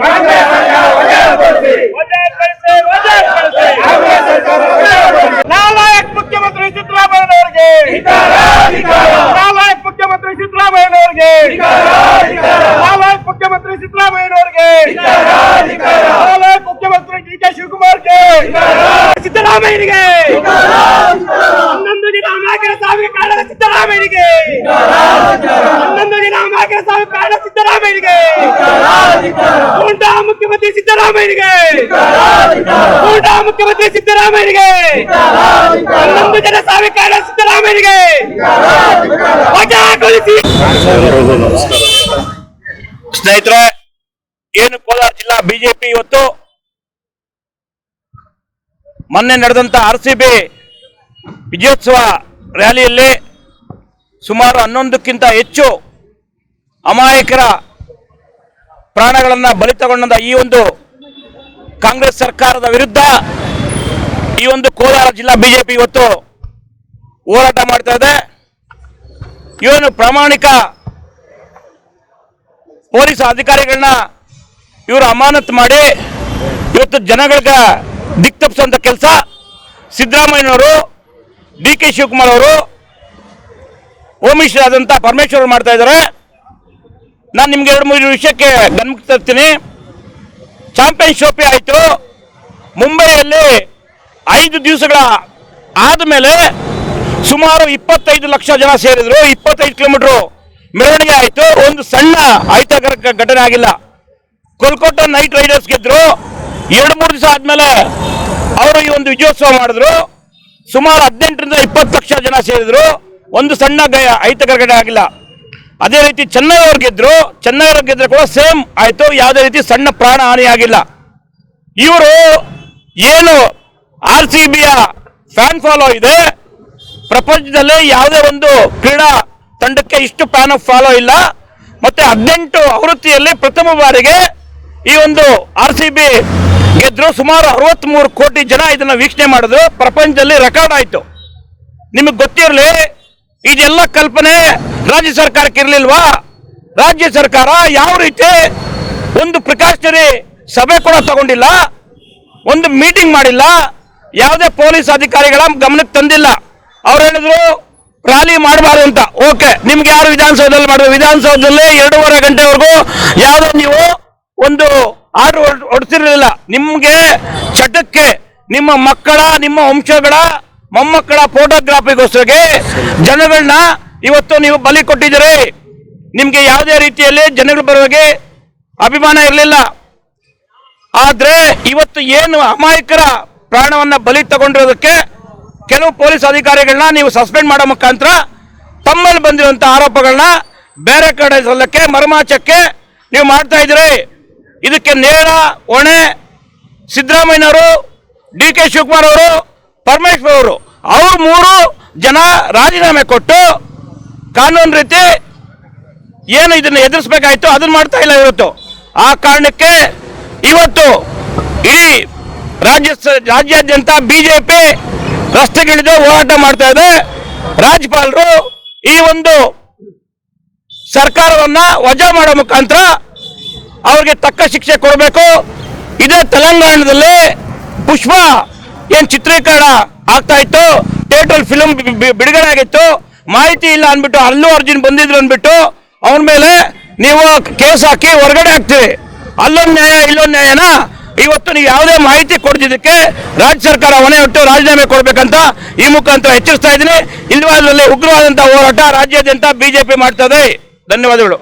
ವಜಾಗೊಳಿಸಿ ವಜಾಗೊಳಿಸಿ ನಾಲಾಯಕ್ ಮುಖ್ಯಮಂತ್ರಿ ಸಿದ್ದರಾಮಯ್ಯನವರಿಗೆ ನಾಲಾಯಕ್ ಮುಖ್ಯಮಂತ್ರಿ ಸಿದ್ದರಾಮಯ್ಯನವರಿಗೆ ನಾಲಾಯಕ್ ಮುಖ್ಯಮಂತ್ರಿ ಸಿದ್ದರಾಮಯ್ಯನವರಿಗೆ ನಾಲಾಯಕ್ ಮುಖ್ಯಮಂತ್ರಿ ಡಿ ಕೆ ಶಿವಕುಮಾರ್ಗೆ ಸಿದ್ದರಾಮಯ್ಯನಿಗೆ ಹನ್ನೊಂದು ದಿನ ಅಮಾಯಕರ ಸಾವಿಗೆ ಕಾರಣ ಸಿದ್ದರಾಮಯ್ಯನಿಗೆ ಹನ್ನೊಂದು ದಿನ ಅಮಾಯಕರ ಸಾವಿಗೆ ಕಾರಣ ಸಿದ್ದರಾಮಯ್ಯನಿಗೆ ಗೂಂಡಾ ಮುಖ್ಯಮಂತ್ರಿ ಸಿದ್ದರಾಮಯ್ಯನಿಗೆ. ಗೂಂಡಾ ಮುಖ್ಯಮಂತ್ರಿ ಸಿದ್ದರಾಮಯ್ಯನಿಗೆ. ಹನ್ನೊಂದು ಜನ ಸಾವಿ ಕಾರಣ ಸಿದ್ದರಾಮಯ್ಯನಿಗೆ ಸ್ನೇಹಿತರೆ ಏನು ಕೋಲಾರ ಜಿಲ್ಲಾ ಬಿಜೆಪಿ ಇವತ್ತು? ಮೊನ್ನೆ ನಡೆದಂತ ಆರ್ ಸಿ ಬಿ ವಿಜಯೋತ್ಸವ ರ್ಯಾಲಿಯಲ್ಲಿ ಸುಮಾರು ಹನ್ನೊಂದಕ್ಕಿಂತ ಹೆಚ್ಚು ಅಮಾಯಕರ ಪ್ರಾಣಗಳನ್ನ ಬಲಿ ತಗೊಂಡ ಈ ಒಂದು ಕಾಂಗ್ರೆಸ್ ಸರ್ಕಾರದ ವಿರುದ್ಧ ಈ ಒಂದು ಕೋಲಾರ ಜಿಲ್ಲಾ ಬಿಜೆಪಿ ಇವತ್ತು ಹೋರಾಟ ಮಾಡ್ತಾ ಇದೆ. ಇವನು ಪ್ರಾಮಾಣಿಕ ಪೊಲೀಸ್ ಅಧಿಕಾರಿಗಳನ್ನ ಇವರು ಅಮಾನತ್ ಮಾಡಿ ಇವತ್ತು ಜನಗಳಿಗೆ ದಿಕ್ ತಪ್ಪಿಸುವಂತ ಕೆಲಸ ಸಿದ್ದರಾಮಯ್ಯನವರು, ಡಿ ಕೆ ಶಿವಕುಮಾರ್ ಅವರು ಹೋಮ್ ಮಿನಿಸ್ಟರ್ ಆದಂಥ ಪರಮೇಶ್ವರ್ ಮಾಡ್ತಾ ಇದ್ದಾರೆ. ನಾನು ನಿಮ್ಗೆ ಎರಡು ಮೂರು ವಿಷಯಕ್ಕೆ ಗಮನಕ್ಕೆ ತರ್ತೀನಿ. ಚಾಂಪಿಯನ್ ಆಯಿತು. ಮುಂಬೈಯಲ್ಲಿ ಐದು ದಿವಸಗಳ ಆದಮೇಲೆ ಸುಮಾರು ಇಪ್ಪತ್ತೈದು ಲಕ್ಷ ಜನ ಸೇರಿದ್ರು. ಇಪ್ಪತ್ತೈದು ಕಿಲೋಮೀಟರ್ ಮೆರವಣಿಗೆ ಆಯಿತು. ಒಂದು ಸಣ್ಣ ಅಹಿತಕರ ಘಟನೆ ಆಗಿಲ್ಲ. ಕೋಲ್ಕತ್ತಾ ನೈಟ್ ರೈಡರ್ಸ್ ಗೆದ್ರು. ಎರಡು ಮೂರು ದಿವಸ ಆದಮೇಲೆ ಅವರು ಈ ಒಂದು ವಿಜಯೋತ್ಸವ ಮಾಡಿದ್ರು. ಸುಮಾರು ಹದಿನೆಂಟರಿಂದ ಇಪ್ಪತ್ತು ಲಕ್ಷ ಜನ ಸೇರಿದ್ರು. ಒಂದು ಸಣ್ಣ ಅಹಿತಕರ ಘಟನೆ ಆಗಿಲ್ಲ. ಅದೇ ರೀತಿ ಚೆನ್ನೈ ಅವ್ರು ಗೆದ್ರು ಚೆನ್ನೈ ಅವ್ರು ಗೆದ್ರೆ ಕೂಡ ಸೇಮ್ ಆಯ್ತು, ಯಾವುದೇ ರೀತಿ ಸಣ್ಣ ಪ್ರಾಣ ಹಾನಿಯಾಗಿಲ್ಲ. ಇವರು ಏನು ಆರ್ ಸಿ ಬಿಯ ಫ್ಯಾನ್ ಫಾಲೋ ಇದೆ, ಪ್ರಪಂಚದಲ್ಲಿ ಯಾವುದೇ ಒಂದು ಕ್ರೀಡಾ ತಂಡಕ್ಕೆ ಇಷ್ಟು ಫ್ಯಾನ್ ಆಫ್ ಫಾಲೋ ಇಲ್ಲ. ಮತ್ತೆ ಹದಿನೆಂಟು ಆವೃತ್ತಿಯಲ್ಲಿ ಪ್ರಥಮ ಬಾರಿಗೆ ಈ ಒಂದು ಆರ್ ಸಿ ಬಿ ಗೆದ್ರು, ಸುಮಾರು ಅರವತ್ಮೂರು ಕೋಟಿ ಜನ ಇದನ್ನು ವೀಕ್ಷಣೆ ಮಾಡಿದ್ರು. ಪ್ರಪಂಚದಲ್ಲಿ ರೆಕಾರ್ಡ್ ಆಯ್ತು. ನಿಮಗೆ ಗೊತ್ತಿರಲಿ, ಇದೆಲ್ಲ ಕಲ್ಪನೆ ರಾಜ್ಯ ಸರ್ಕಾರಕ್ಕೆ ಇರಲಿಲ್ವಾ ರಾಜ್ಯ ಸರ್ಕಾರ ಯಾವ ರೀತಿ ಒಂದು ಪ್ರಿಕಾಷನರಿ ಸಭೆ ಕೂಡ ತಗೊಂಡಿಲ್ಲ, ಒಂದು ಮೀಟಿಂಗ್ ಮಾಡಿಲ್ಲ, ಯಾವುದೇ ಪೊಲೀಸ್ ಅಧಿಕಾರಿಗಳ ಗಮನಕ್ಕೆ ತಂದಿಲ್ಲ. ಅವ್ರು ಹೇಳಿದ್ರು ರ್ಯಾಲಿ ಮಾಡಬಾರ್ದು ಅಂತ. ಓಕೆ, ನಿಮ್ಗೆ ಯಾರು ವಿಧಾನಸೌಧದಲ್ಲಿ ಮಾಡಿದ್ರು? ವಿಧಾನಸೌಧದಲ್ಲಿ ಎರಡೂವರೆ ಗಂಟೆವರೆಗೂ ಯಾವುದೋ ನೀವು ಒಂದು ಆರ್ಡರ್ ಹೊಡ್ತಿರ್ಲಿಲ್ಲ ನಿಮ್ಗೆ ಚಟಕ್ಕೆ ನಿಮ್ಮ ಮಕ್ಕಳ, ನಿಮ್ಮ ವಂಶಗಳ, ಮೊಮ್ಮಕ್ಕಳ ಫೋಟೋಗ್ರಾಫಿಗೋಸ್ಕರಗೆ ಜನಗಳನ್ನ ಇವತ್ತು ನೀವು ಬಲಿ ಕೊಟ್ಟಿದ್ದೀರಿ. ನಿಮಗೆ ಯಾವುದೇ ರೀತಿಯಲ್ಲಿ ಜನಗಳು ಬರುವಾಗೆ ಅಭಿಮಾನ ಇರಲಿಲ್ಲ. ಆದರೆ ಇವತ್ತು ಏನು ಅಮಾಯಕರ ಪ್ರಾಣವನ್ನ ಬಲಿ ತಗೊಂಡಿರೋದಕ್ಕೆ ಕೆಲವು ಪೊಲೀಸ್ ಅಧಿಕಾರಿಗಳನ್ನ ನೀವು ಸಸ್ಪೆಂಡ್ ಮಾಡೋ ಮುಖಾಂತರ ತಮ್ಮಲ್ಲಿ ಬಂದಿರುವಂಥ ಆರೋಪಗಳನ್ನ ಬೇರೆ ಕಡೆ ಸಲ್ಲಕ್ಕೆ ಮರಮಾಚಕ್ಕೆ ನೀವು ಮಾಡ್ತಾ ಇದ್ದೀರಿ. ಇದಕ್ಕೆ ನೇರ ಹೊಣೆ ಸಿದ್ದರಾಮಯ್ಯನವರು, ಡಿ ಕೆ ಶಿವಕುಮಾರ್ ಅವರು, ಪರಮೇಶ್ವರ್ ಅವರು. ಅವ್ರು ಮೂರು ಜನ ರಾಜೀನಾಮೆ ಕೊಟ್ಟು ಕಾನೂನು ರೀತಿ ಏನು ಇದನ್ನ ಎದುರಿಸಬೇಕಾಯ್ತು, ಅದನ್ನ ಮಾಡ್ತಾ ಇಲ್ಲ ಇವತ್ತು. ಆ ಕಾರಣಕ್ಕೆ ಇವತ್ತು ಇಡೀ ರಾಜ್ಯ ರಾಜ್ಯಾದ್ಯಂತ ಬಿಜೆಪಿ ರಸ್ತೆಗಿಳಿದು ಹೋರಾಟ ಮಾಡ್ತಾ ಇದೆ. ರಾಜ್ಯಪಾಲರು ಈ ಒಂದು ಸರ್ಕಾರವನ್ನ ವಜಾ ಮಾಡೋ ಮುಖಾಂತರ ಅವ್ರಿಗೆ ತಕ್ಕ ಶಿಕ್ಷೆ ಕೊಡಬೇಕು. ಇದೇ ತೆಲಂಗಾಣದಲ್ಲಿ ಪುಷ್ಪ ಏನ್ ಚಿತ್ರೀಕರಣ ಆಗ್ತಾ ಇತ್ತು, ಥಿಯೇಟರ್ ಫಿಲ್ಮ್ ಬಿಡುಗಡೆ ಆಗಿತ್ತು. ಮಾಹಿತಿ ಇಲ್ಲ ಅಂದ್ಬಿಟ್ಟು, ಅಲ್ಲೂ ಅರ್ಜುನ್ ಬಂದಿದ್ರು ಅಂದ್ಬಿಟ್ಟು, ಅವನ ಮೇಲೆ ನೀವು ಕೇಸ್ ಹಾಕಿ ಹೊರಗಡೆ ಹಾಕ್ತೀವಿ ಅಲ್ಲೊಂದು ನ್ಯಾಯ, ಇಲ್ಲೊಂದು ನ್ಯಾಯನ? ಇವತ್ತು ನೀವು ಯಾವುದೇ ಮಾಹಿತಿ ಕೊಡ್ತಿದ್ದಕ್ಕೆ ರಾಜ್ಯ ಸರ್ಕಾರ ಹೊಣೆ ಹೊಟ್ಟು ರಾಜೀನಾಮೆ ಕೊಡ್ಬೇಕಂತ ಈ ಮುಖಾಂತರ ಎಚ್ಚರಿಸ್ತಾ ಇದ್ದೀನಿ. ಇಲ್ವಾದಲ್ಲಿ ಉಗ್ರವಾದಂತಹ ಹೋರಾಟ ರಾಜ್ಯಾದ್ಯಂತ ಬಿಜೆಪಿ ಮಾಡ್ತದೆ. ಧನ್ಯವಾದಗಳು.